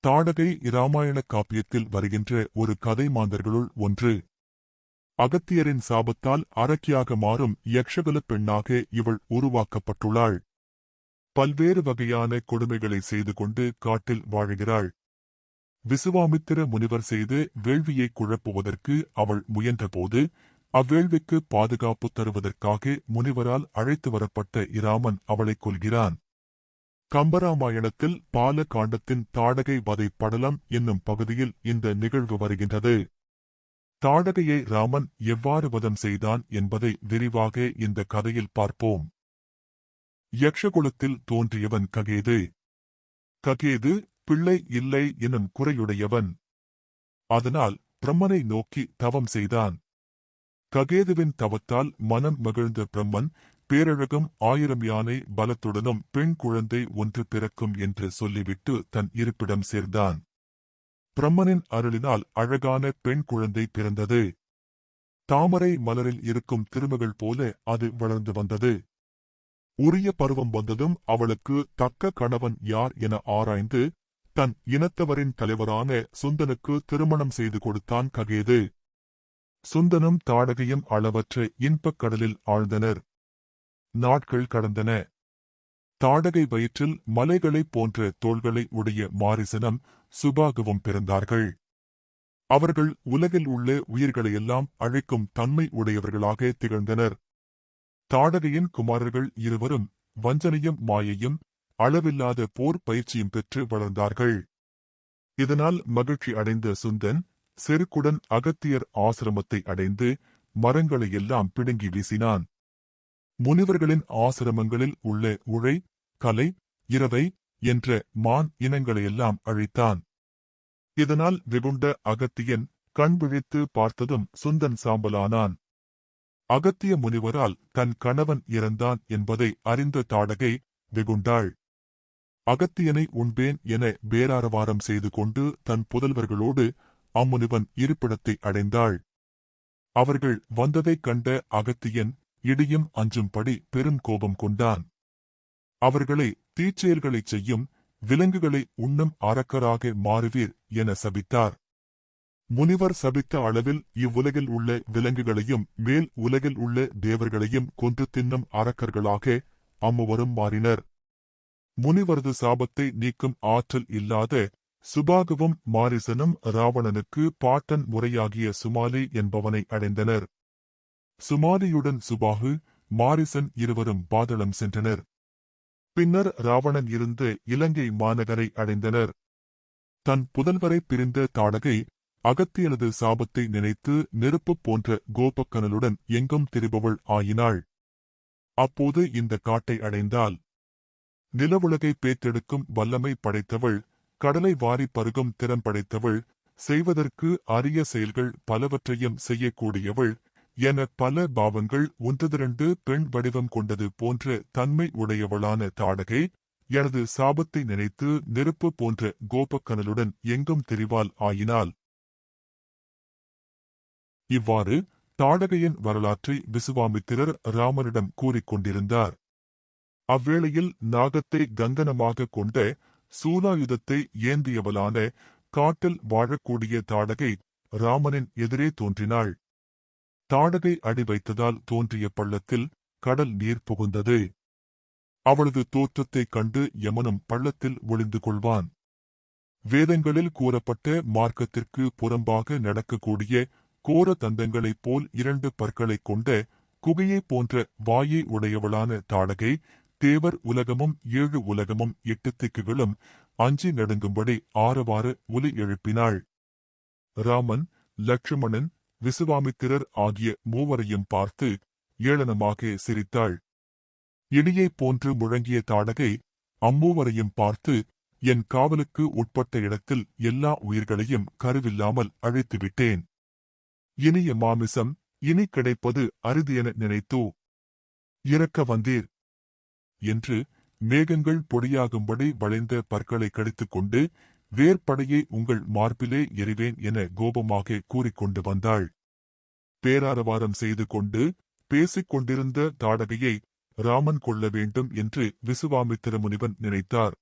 தாடகை இராமாயண காப்பியத்தில் வருகின்ற ஒரு கதை மாந்தர்களுள் ஒன்று. அகத்தியரின் சாபத்தால் அரக்கியாக மாறும் யக்ஷகுலப் பெண்ணாக இவள் உருவாக்கப்பட்டுள்ளாள். பல்வேறு வகையான கொடுமைகளை செய்து கொண்டு காட்டில் வாழுகிறாள். விசுவாமித்திர முனிவர் செய்து வேள்வியை குழப்புவதற்கு அவள் முயன்றபோது அவ்வேள்விக்கு பாதுகாப்பு தருவதற்காக முனிவரால் அழைத்து வரப்பட்ட இராமன் அவளைக் கொல்கிறான். கம்பராமாயணத்தில் பால காண்டத்தின் தாடகை வதை படலம் என்னும் பகுதியில் இந்த நிகழ்வு வருகின்றது. தாடகையை ராமன் எவ்வாறு வதம் செய்தான் என்பதை விரிவாக இந்த கதையில் பார்ப்போம். யக்ஷகுலத்தில் தோன்றியவன் ககேது. ககேது பிள்ளை இல்லை எனும் குறையுடையவன். அதனால் பிரம்மனை நோக்கி தவம் செய்தான். ககேதுவின் தவத்தால் மனம் மகிழ்ந்த பிரம்மன் பேரழகும் ஆயிரம் யானை பலத்துடனும் பெண் குழந்தை ஒன்று பிறக்கும் என்று சொல்லிவிட்டு தன் இருப்பிடம் சேர்ந்தான். பிரம்மனின் அருளினால் அழகான பெண் குழந்தை பிறந்தது. தாமரை மலரில் இருக்கும் திருமகள் போல அது வளர்ந்து வந்தது. உரிய பருவம் வந்ததும் அவளுக்கு தக்க கணவன் யார் என ஆராய்ந்து தன் இனத்தவரின் தலைவரான சுந்தனுக்கு திருமணம் செய்து கொடுத்தான் ககேது. சுந்தனும் தாடகையும் அளவற்ற இன்பக் கடலில் ஆழ்ந்தனர். நாட்கள் கடந்தன. தாடகை வயிற்றில் மலைகளைப் போன்ற தோள்களை உடைய மாரிசனம் சுபாகவும் பிறந்தார்கள். அவர்கள் உலகில் உள்ள உயிர்களையெல்லாம் அழைக்கும் தன்மை உடையவர்களாக திகழ்ந்தனர். தாடகையின் குமாரர்கள் இருவரும் வஞ்சனையும் மாயையும் அளவில்லாத போர் பயிற்சியும் பெற்று வளர்ந்தார்கள். இதனால் மகிழ்ச்சி அடைந்த சுந்தன் செருக்குடன் அகத்தியர் ஆசிரமத்தை அடைந்து மரங்களையெல்லாம் பிடுங்கி வீசினான். முனிவர்களின் ஆசிரமங்களில் உள்ள உழை கலை இரவை என்ற மான் இனங்களையெல்லாம் அழித்தான். இதனால் வெகுண்ட அகத்தியன் கண் விழித்து பார்த்ததும் சுந்தன் சாம்பலானான். அகத்திய முனிவரால் தன் கணவன் இறந்தான் என்பதை அறிந்த தாடகை வெகுண்டாள் அகத்தியனை உண்பேன் என பேராரவாரம் செய்து கொண்டு தன் புதல்வர்களோடு அம்முனிவன் இருப்பிடத்தை அடைந்தாள். அவர்கள் வந்ததைக் கண்ட அகத்தியன் இடியும் அஞ்சும்படி பெரும் கோபம் கொண்டான். அவர்களை தீச்செயல்களைச் செய்யும் விலங்குகளை உண்ணும் அரக்கராக மாறுவீர் என சபித்தார். முனிவர் சபித்த அளவில் இவ்வுலகில் உள்ள விலங்குகளையும் மேல் உலகில் உள்ள தேவர்களையும் கொன்று தின்னும் அரக்கர்களாக அம்முவரும் மாறினர். முனிவரது சாபத்தை நீக்கும் ஆற்றல் இல்லாத சுபாகுவும் மாரிசனும் ராவணனுக்கு பாட்டன் முறையாகிய சுமாலி என்பவனை அடைந்தனர். சுமாலியுடன் சுபாகு மாரிசன் இருவரும் பாதளம் சென்றனர். பின்னர் ராவணன் இருந்து இலங்கை மாநகரை அடைந்தனர். தன் புதல்வரை பிரிந்த தாடகை அகத்தியனது சாபத்தை நினைத்து நெருப்பு போன்ற கோபக்கனலுடன் எங்கும் திரிபவள் ஆயினாள். அப்போது இந்த காட்டை அடைந்தாள். நிலவுலகை பேத்தெடுக்கும் வல்லமை படைத்தவள் கடலை வாரி பருகும் திறம் படைத்தவள் செய்வதற்கு அரிய செயல்கள் பலவற்றையும் செய்யக்கூடியவள் என பல பாவங்கள் ஒன்றதிரண்டு பெண் வடிவம் கொண்டது போன்ற தன்மை உடையவளான தாடகை எனது சாபத்தை நினைத்து நெருப்பு போன்ற கோபக்கனலுடன் எங்கும் தெரிவால் ஆயினாள். இவ்வாறு தாடகையின் வரலாற்றை விசுவாமித்திரர் ராமனிடம் கூறிக்கொண்டிருந்தார் அவ்வேளையில் நாகத்தை கங்கனமாக கொண்ட சூலாயுதத்தை ஏந்தியவளான காட்டில் வாழக்கூடிய தாடகை ராமனின் எதிரே தோன்றினாள். தாடகை அடி வைத்ததால் தோன்றிய பள்ளத்தில் கடல் நீர் புகுந்தது. அவளது தோற்றத்தைக் கண்டு யமனும் பள்ளத்தில் ஒளிந்து கொள்வான். வேதங்களில் கூறப்பட்ட மார்க்கத்திற்கு புறம்பாக நடக்கக்கூடிய கோர தந்தங்களைப் போல் இரண்டு பற்களைக் கொண்ட குகையைப் போன்ற வாயை உடையவளான தாடகை தேவர் உலகமும் ஏழு உலகமும் எட்டு திக்குகளும் அஞ்சி நடுங்கும்படி ஆரவாறு ஒலி எழுப்பினாள். ராமன் லட்சுமணன் விசுவாமித்திரர் ஆகிய மூவரையும் பார்த்து ஏளனமாக சிரித்தாள். இடியைப் போன்று முழங்கிய தாடகை அம்மூவரையும் பார்த்து என் காவலுக்கு உட்பட்ட இடத்தில் எல்லா உயிர்களையும் கருவில்லாமல் அழித்துவிட்டேன். இனிய மாமிசம் இனி கிடைப்பது அரிது என நினைத்தோ? இறக்க வந்தீர். என்று மேகங்கள் பொடியாகும்படி வளைந்த பற்களை கடித்துக் கொண்டு வேர்படையை உங்கள் மார்பிலே எறிவேன் என கோபமாக கூறிக்கொண்டு வந்தாள். பேராரவாரம் செய்து கொண்டு பேசிக் கொண்டிருந்த தாடகையை ராமன் கொள்ள வேண்டும் என்று விசுவாமித்திர முனிவன் நினைத்தார்.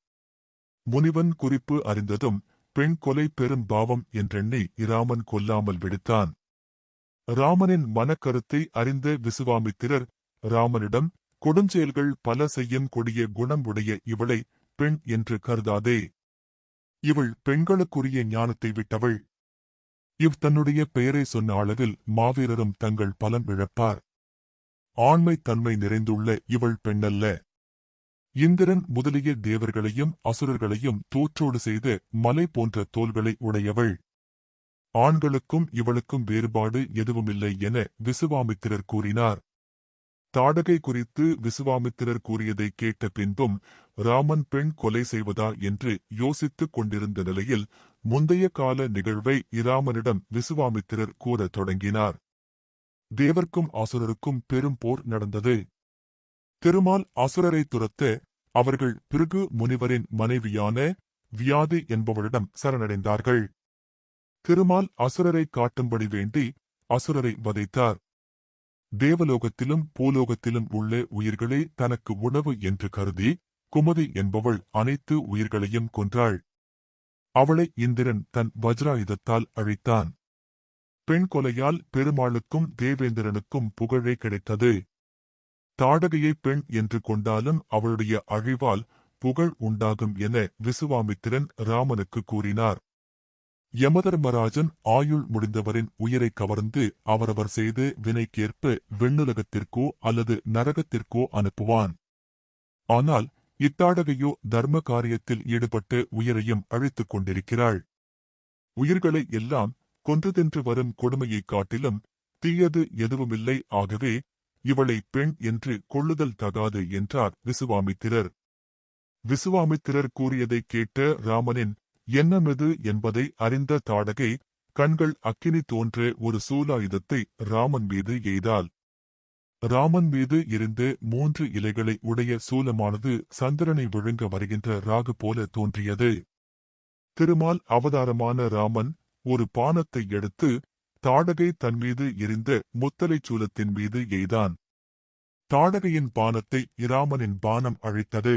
முனிவன் குறிப்பு அறிந்ததும் பெண் கொலை பெரும் பாவம் என்றெண்ணி இராமன் கொல்லாமல் விடுத்தான். ராமனின் மனக்கருத்தை அறிந்த விசுவாமித்திரர் ராமனிடம் கொடுஞ்செயல்கள் பல செய்யும் கொடிய குணம் உடைய இவளை பெண் என்று கருதாதே. இவள் பெண்களுக்குரிய ஞானத்தை விட்டவள். இவ் தன்னுடைய பெயரை சொன்ன அளவில் மாவீரரும் தங்கள் பலன் இழப்பார். ஆண்மை தன்மை நிறைந்துள்ள இவள் பெண்ணல்ல. இந்திரன் முதலிய தேவர்களையும் அசுரர்களையும் தோற்றோடு செய்து மலை போன்ற தோள்களை உடையவள். ஆண்களுக்கும் இவளுக்கும் வேறுபாடு எதுவுமில்லை என விசுவாமித்திரர் கூறினார். தாடகை குறித்து விசுவாமித்திரர் கூறியதை கேட்ட பின்பும் ராமன் பெண் கொலை செய்வதா என்று யோசித்துக் கொண்டிருந்த நிலையில் முந்தைய கால நிகழ்வை இராமனிடம் விசுவாமித்திரர் கூறத் தொடங்கினார். தேவர்க்கும் அசுரருக்கும் பெரும் போர் நடந்தது. திருமால் அசுரரை துரத்த அவர்கள் பிருகு முனிவரின் மனைவியான வியாதி என்பவரிடம் சரணடைந்தார்கள். திருமால் அசுரரை காட்டும்படி வேண்டி அசுரரை வதைத்தார். தேவலோகத்திலும் பூலோகத்திலும் உள்ள உயிர்களே தனக்கு உணவு என்று கருதி குமதி என்பவள் அனைத்து உயிர்களையும் கொன்றாள். அவளை இந்திரன் தன் வஜ்ராயுதத்தால் அழித்தான். பெண் கொலையால் பெருமாளுக்கும் தேவேந்திரனுக்கும் புகழே கிடைத்தது. தாடகையை பெண் என்று கொண்டாலும் அவளுடைய அழிவால் புகழ் உண்டாகும் என விசுவாமித்திரன் ராமனுக்கு கூறினார். யமதர்மராஜன் ஆயுள் முடிந்தவரின் உயிரை கவர்ந்து அவரவர் செய்து வினைக்கேற்ப வெண்ணுலகத்திற்கோ அல்லது நரகத்திற்கோ அனுப்புவான். ஆனால் இத்தாடகையோ தர்ம காரியத்தில் ஈடுபட்டு உயிரையும் அழித்துக் கொண்டிருக்கிறாள். உயிர்களை எல்லாம் கொன்றுதென்று வரும் கொடுமையைக் காட்டிலும் தீயது எதுவுமில்லை. ஆகவே இவளை பெண் என்று கொள்ளுதல் தகாது என்றார் விசுவாமித்திரர். விசுவாமித்திரர் கூறியதைக் கேட்ட ராமனின் என்னமிது என்பதை அறிந்த தாடகை கண்கள் அக்கினி தோன்ற ஒரு சூலாயுதத்தை ராமன் மீது எய்தாள். ராமன் மீது இருந்து மூன்று இலைகளை உடைய சூலமானது சந்திரனை விழுங்க வருகின்ற ராகு போல தோன்றியது. திருமால் அவதாரமான ராமன் ஒரு பானத்தை எடுத்து தாடகை தன் மீது எரிந்த முத்தலைச் சூலத்தின் மீது எய்தான். தாடகையின் பானத்தை இராமனின் பானம் அழித்தது.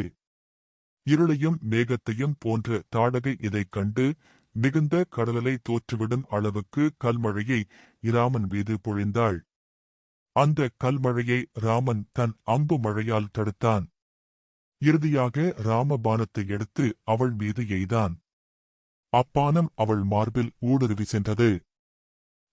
இருளையும் மேகத்தையும் போன்ற தாடகை இதைக் கண்டு மிகுந்த கடலலை தோற்றுவிடும் அளவுக்கு கல்மழையை இராமன் மீது பொழிந்தாள். அந்த கல்மழையை ராமன் தன் அம்பு மழையால் தடுத்தான். இறுதியாக ராமபானத்தை எடுத்து அவள் மீது எய்தான். அப்பானம் அவள் மார்பில் ஊடுருவி சென்றது.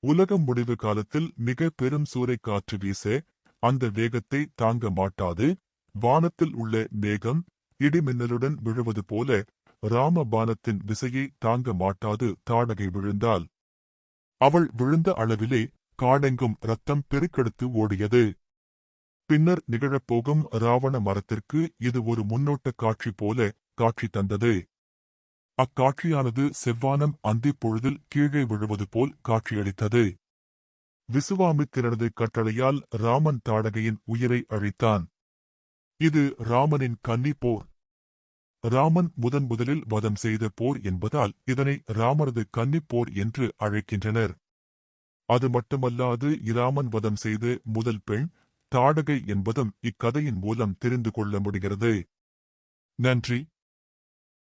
உலகம் முடிவு காலத்தில் மிக பெரும் சூறைக் காற்று வீச அந்த வேகத்தை தாங்க மாட்டாது. வானத்தில் உள்ள மேகம் இடிமின்னலுடன் விழுவது போல ராமபானத்தின் விசையை தாங்க மாட்டாது. தாடகை விழுந்தாள். அவள் விழுந்த அளவிலே காடெங்கும் ரத்தம் பெருக்கெடுத்து ஓடியது. பின்னர் நிகழப்போகும் ராவண மரத்திற்கு இது ஒரு முன்னோட்ட காட்சி போல காட்சி தந்தது. அக்காட்சியானது செவ்வானம் அந்திப் பொழுதில் கீழே விழுவது போல் காட்சியளித்தது. விசுவாமித்திரனது கட்டளையால் ராமன் தாடகையின் உயிரை அழித்தான். இது ராமனின் கன்னி போர். ராமன் முதன் முதலில் வதம் செய்த போர் என்பதால் இதனை ராமரது கன்னிப்போர் என்று அழைக்கின்றனர். அது மட்டுமல்லாது இராமன் வதம் செய்த முதல் பெண் தாடகை என்பதும் இக்கதையின் மூலம் தெரிந்து கொள்ள முடிகிறது. நன்றி.